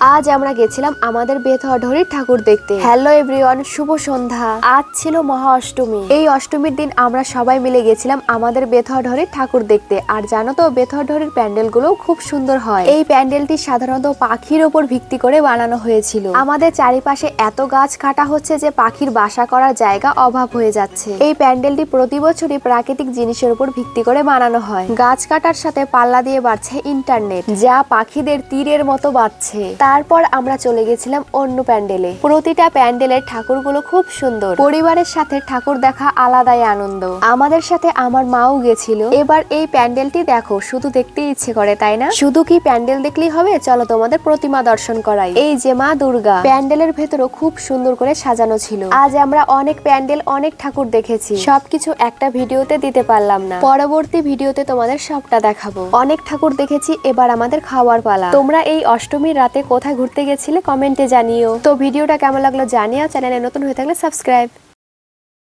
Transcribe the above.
আজ আমরা গেছিলাম আমাদের বেথরঢরির ঠাকুর দেখতে। হ্যালো এভরিওয়ান শুভ সন্ধ্যা। আজ ছিল মহা অষ্টমী। এই অষ্টমীর দিন আমরা সবাই মিলে গেছিলাম আমাদের বেথরঢরির ঠাকুর দেখতে। আর জানো তো বেথরঢরির প্যান্ডেলগুলো খুব সুন্দর হয়। এই প্যান্ডেলটি সাধারণত পাখির ওপর ভিত্তি করে বানানো হয়েছিল। আমাদের চারিপাশে এত গাছ কাটা হচ্ছে যে পাখির বাসা করার জায়গা অভাব হয়ে যাচ্ছে। এই প্যান্ডেলটি প্রতি বছরই প্রাকৃতিক জিনিসের উপর ভিত্তি করে বানানো হয়। গাছ কাটার সাথে পাল্লা দিয়ে বাড়ছে ইন্টারনেট, যা পাখিদের তীরের মতো বাড়ছে। তারপর আমরা চলে গেছিলাম অন্য প্যান্ডেলে। প্রতিটা প্যান্ডেলের ঠাকুরগুলো খুব সুন্দর। পরিবারের সাথে ঠাকুর দেখা আলাদাই আনন্দ। আমাদের সাথে আমার মাও গেছিল। এবার এই প্যান্ডেলটি দেখো, শুধু দেখতে ইচ্ছে করে, তাই না? শুধু কি প্যান্ডেল দেখলেই হবে? চলো তোমাদের প্রতিমা দর্শন করাই। এই যে মা দুর্গা, প্যান্ডেলের ভেতরও খুব সুন্দর করে সাজানো ছিল। আজ আমরা অনেক প্যান্ডেল, অনেক ঠাকুর দেখেছি। সবকিছু একটা ভিডিওতে দিতে পারলাম না। পরবর্তী ভিডিওতে তোমাদের সবটা দেখাবো। অনেক ঠাকুর দেখেছি, এবার আমাদের খাওয়ার পালা। তোমরা এই অষ্টমীর রাতে কোথায় ঘুরতে গেছিলে? কমেন্টে জানিও। তো ভিডিওটা কেমন লাগল জানিও। চ্যানেলে নতুন হয়ে থাকলে সাবস্ক্রাইব